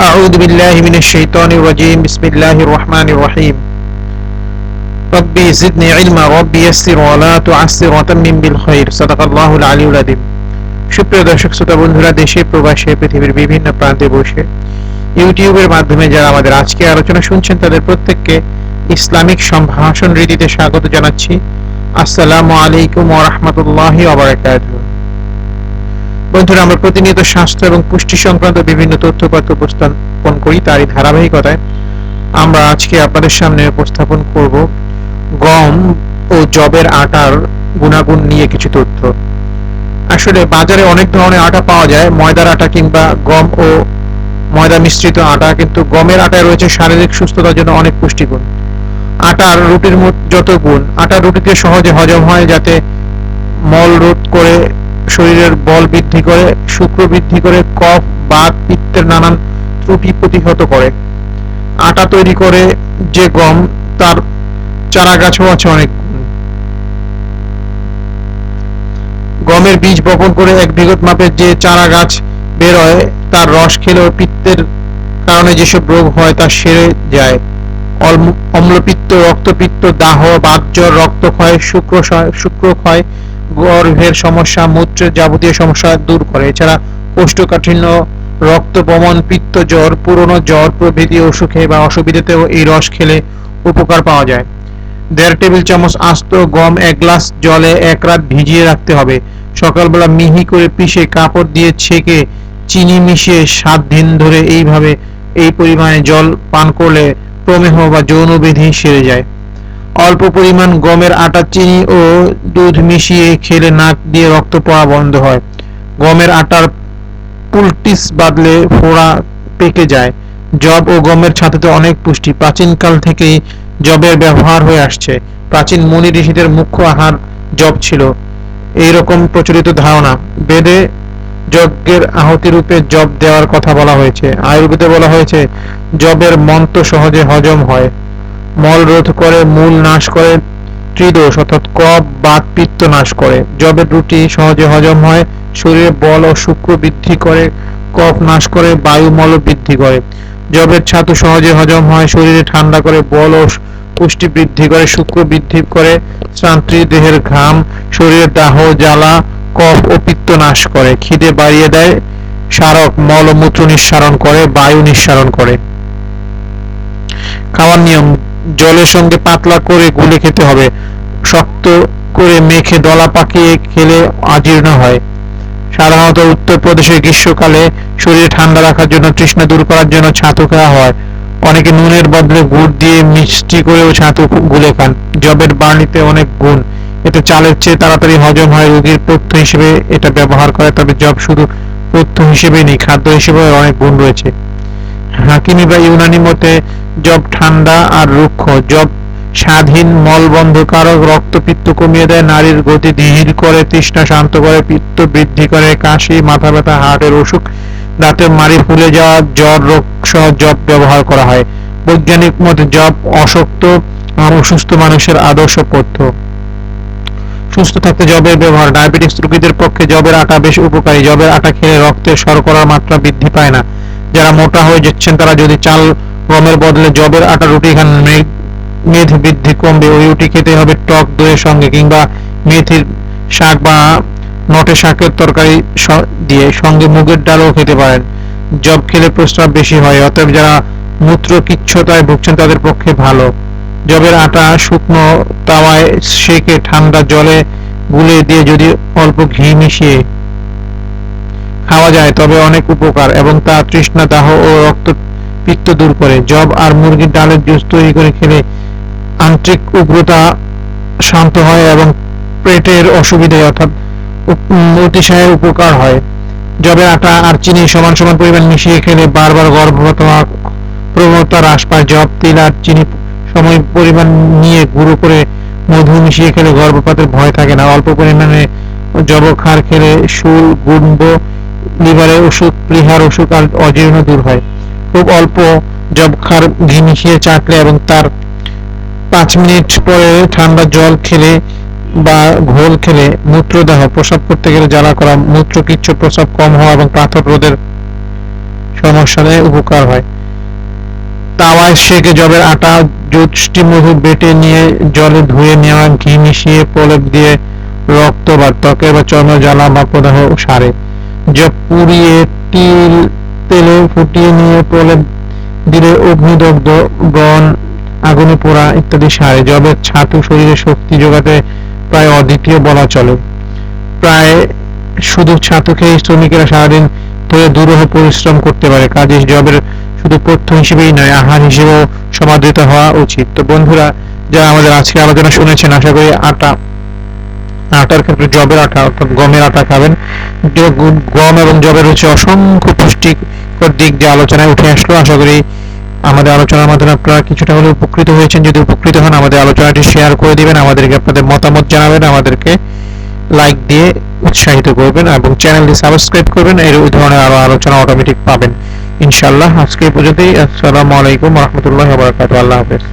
أعوذ بالله من الشيطان الرجيم بسم الله الرحمن الرحيم ربي زدني علما ربي يسر ولا تعسر وتمم بالخير صدق الله العلي العظيم সুপ্রিয় দর্শক শ্রোতা বন্ধুরা দেশে প্রবাসে পৃথিবীর বিভিন্ন প্রান্তে বসে ইউটিউবের মাধ্যমে যারা আমাদের আজকে আলোচনা শুনছেন তাদের প্রত্যেককে ইসলামিক সম্ভাষণ রীতিতে স্বাগত জানাচ্ছি আসসালামু আলাইকুম ওয়া রাহমাতুল্লাহি ওয়া বারাকাতুহু বন্ধুরা, আমরা প্রতিনিয়ত স্বাস্থ্য এবং পুষ্টি সংক্রান্ত বিভিন্ন তথ্যপাত্র উপস্থাপন করি তারই ধারাবাহিকতায়। আমরা আজকে আপনাদের সামনে উপস্থাপন করব গম ও জবের আটার গুণাগুণ নিয়ে কিছু তথ্য। আসলে বাজারে অনেক ধরনের আটা পাওয়া যায়, ময়দার আটা কিংবা গম ও ময়দা মিশ্রিত আটা, কিন্তু গমের আটায় রয়েছে শারীরিক সুস্থতার জন্য অনেক পুষ্টিগুণ। আটার রুটির মত যত গুণ, আটার রুটিতে সহজে হজম হয় যাতে মল রোধ করে শরীরের বল বৃদ্ধি করে, শুক্র বৃদ্ধি করে, কফ বাত পিত্তের নানান ত্রুটি প্রতিহত করে। আটা তৈরি করে যে গম, তার চারা গাছও আছে অনেক। গমের বীজ বপন করে এক বিগত মাপের যে চারা গাছ বের হয়, তার রস খেলেও পিত্তের কারণে যেসব রোগ হয়, তা সেরে যায়। অম্লপিত্ত, রক্তপিত্ত, দাহ বাতজ্বর রক্তক্ষয় শুক্রক্ষয় শুক্রক্ষয় গর্ভের সমস্যা, মূত্রের যাবতীয় সমস্যা দূর করে। এছাড়া কোষ্ঠকাঠিন্য রক্তপমন পিত্ত জ্বর পুরনো জ্বর প্রভৃতি অসুখে বা অসুবিধাতেও এই রস খেলে উপকার পাওয়া যায়। দেড় টেবিল চামচ আস্ত গম, এক গ্লাস জলে এক রাত ভিজিয়ে রাখতে হবে। সকালবেলা মিহি করে পিষে কাপড় দিয়ে ছেঁকে চিনি মিশিয়ে সাত দিন ধরে এইভাবে এই পরিমাণে জল পান করলে প্রমেহ বা যৌন ব্যাধি সেরে যায়। অল্প পরিমাণ গমের আটা, চিনি ও দুধ মিশিয়ে খেলে নাক দিয়ে রক্ত পড়া বন্ধ হয়। গমের আটার পুলটিস বাদলে ফোড়া পেকে যায়। জব ও গমের ছাতুতে অনেক পুষ্টি। প্রাচীনকাল থেকেই জবের ব্যবহার হয়ে আসছে। প্রাচীন মুনি ঋষিদের মুখ্য আহার জব ছিল। এইরকম প্রচলিত ধারণা। বেদে যজ্ঞের আহুতি রূপে জব দেওয়ার কথা বলা হয়েছে। আয়ুর্বেদে বলা হয়েছে জবের মন্ত্র সহজে হজম হয়। মল রোধ করে, মূল নাশ করে, ত্রিদোষ অর্থাৎ কফ, বাত, পিত্ত নাশ করে। জবের রুটি সহজে হজম হয়, শরীরে বল ও শুক্র বৃদ্ধি করে, কফ নাশ করে বায়ুমল বৃদ্ধি করে। জবের ছাতু সহজে হজম হয়, শরীরে ঠান্ডা করে, বল ও পুষ্টি বৃদ্ধি করে শুক্র বৃদ্ধি করে, শ্রান্তি, দেহের ঘাম, শরীরের দাহ, জ্বালা, কফ ও পিত্ত নাশ করে। খিদে বাড়িয়ে দেয়, সারক মল ও মূত্র নিঃসারণ করে, বায়ু নিঃসারণ করে। খাওয়ার নিয়ম জলের সঙ্গে পাতলা করে গুলে খেতে হবে। শক্ত করে মেখে দলা পাকিয়ে খেলে আজীর্ণ হয়। সাধারণত উত্তরপ্রদেশের গ্রীষ্মকালে শরীরে ঠান্ডা রাখার জন্য তৃষ্ণা দূর করার জন্য ছাতু খাওয়া হয়। অনেকে নুনের বদলে গুড় দিয়ে মিষ্টি করেও ছাতু গুলে খান। জবের বার্নিতে অনেক গুণ। এতে চালের চেয়ে তাড়াতাড়ি হজম হয়, রোগীর পথ্য হিসেবে এটা ব্যবহার করে তবে জব শুধু পথ্য হিসেবে নেই, খাদ্য হিসেবে অনেক গুণ রয়েছে। হাকিমি বা ইউনানি মতে, জব ঠান্ডা আর রুক্ষ। জব স্বাধীন মলবন্ধকারক রক্তপিত্ত কমিয়ে দেয়, নারীর গতি ধীর করে, তৃষ্ণা শান্ত করে, পিত্ত বৃদ্ধি করে, কাশি, মাথা ব্যথা, হার্টের অসুখ দাঁতের মাড়ি ফুলে যাওয়া, জ্বর রোগ সহ জব ব্যবহার করা হয়। বৈজ্ঞানিক মতে, জব অশক্ত অসুস্থ মানুষের আদর্শ পথ্য। সুস্থ থাকতে জবের ব্যবহার। ডায়াবেটিস রোগীদের পক্ষে জবের আটা বেশ উপকারী। জবের আটা খেলে রক্তে শর্করার মাত্রা বৃদ্ধি পায় না। যারা মোটা হয়ে যাচ্ছেন, তারা যদি চাল গমের বদলে জবের আটা, রুটি খান, মে- মেদ বৃদ্ধি কমবে, ওই রুটি খেতে হবে টক দইয়ের সঙ্গে কিংবা মেথির শাক বা নটে শাকের তরকারি দিয়ে সঙ্গে মুগের ডালও খেতে পারেন। জব খেলে প্রস্রাব বেশি হয়, অতএব যারা মূত্র কিচ্ছতায় ভুগছেন, তাদের পক্ষে ভালো। জবের আটা শুকনো তাওয়ায় সেকে ঠান্ডা জলে গুলে দিয়ে যদি অল্প ঘি মিশিয়ে খাওয়া যায় তবে অনেক উপকার এবং তা তৃষ্ণা দাহ ও রক্ত পিত্ত দূর করে। জব আর মুরগির ডালের জুস তৈরি করে খেলে আন্তরিক উগ্রতা শান্ত হয় এবং পেটের অসুবিধায় অর্থাৎ উপ- উম, অতিশয় উপকার হয়। জবের আটা আর চিনি সমান সমান পরিমাণ মিশিয়ে খেলে বারবার গর্ভপাত প্রবণতা হ্রাস পায়। জব তিল আর চিনি সময় পরিমাণ নিয়ে গুঁড়ো করে মধু মিশিয়ে খেলে গর্ভপাতের ভয় থাকে না। অল্প পরিমাণে জবখার খেলে শুল গুম্ব লিভারের অসুখ প্লিহার অসুখ আর অজীর্ণ দূর হয়। খুব অল্প জবখার ঘি মিশিয়ে চাটলে এবং তার পাঁচ মিনিট পরে ঠান্ডা জল খেলে বা ঘোল খেলে মূত্রদাহ প্রসাব করতে গেলে জ্বালা করা মূত্রকিচ্ছ প্রসাব কম হওয়া এবং পাথর রোধের সমস্যাতে উপকার হয়। তাওয়ায় সেকে জবের আটা জুষ্টি মধু বেটে নিয়ে জলে ধুয়ে নেওয়া, ঘি মিশিয়ে প্রলেপ দিয়ে রক্ত বা ত্বকের বা চর্ম জ্বালা বা প্রদাহ সারে। জব পুড়িয়ে তিল তেলে ফুটিয়ে নিয়ে প্রলেপ দিলে অগ্নিদগ্ধ ব্রণ আগুনে পোড়া ইত্যাদি সারে। জবের ছাতু শরীরে শক্তি যোগাতে প্রায় অদ্বিতীয় বলা চলে। প্রায় শুধু ছাতু খেয়ে শ্রমিকেরা সারাদিন ধরে দুরূহ পরিশ্রম করতে পারে। কাজে জবের শুধু পথ্য হিসেবেই নয়, আহার হিসেবেও সমাদৃত হওয়া উচিত। তো বন্ধুরা, যারা আমাদের আজকে আলোচনা শুনেছেন, আশা করি আটা আটার ক্ষেত্রে জবের আটা অর্থাৎ গমের আটা খাবেন। গম এবং জবের হচ্ছে অসংখ্য পুষ্টিকর দিক যে আলোচনায় উঠে আসলো। আশা করি আমাদের আলোচনার মাধ্যমে আপনারা কিছুটা হলে উপকৃত হয়েছেন। যদি উপকৃত হন, আমাদের আলোচনাটি শেয়ার করে দিবেন, আমাদেরকে আপনাদের মতামত জানাবেন, আমাদেরকে লাইক দিয়ে উৎসাহিত করবেন এবং চ্যানেলটি সাবস্ক্রাইব করবেন। এর ওই ধরনের আরও আলোচনা অটোমেটিক পাবেন। ইনশাআল্লাহ, আজকে পর্যন্তই। আসসালামু আলাইকুম রহমতুল্লাহ আল্লাহ হাফেজ।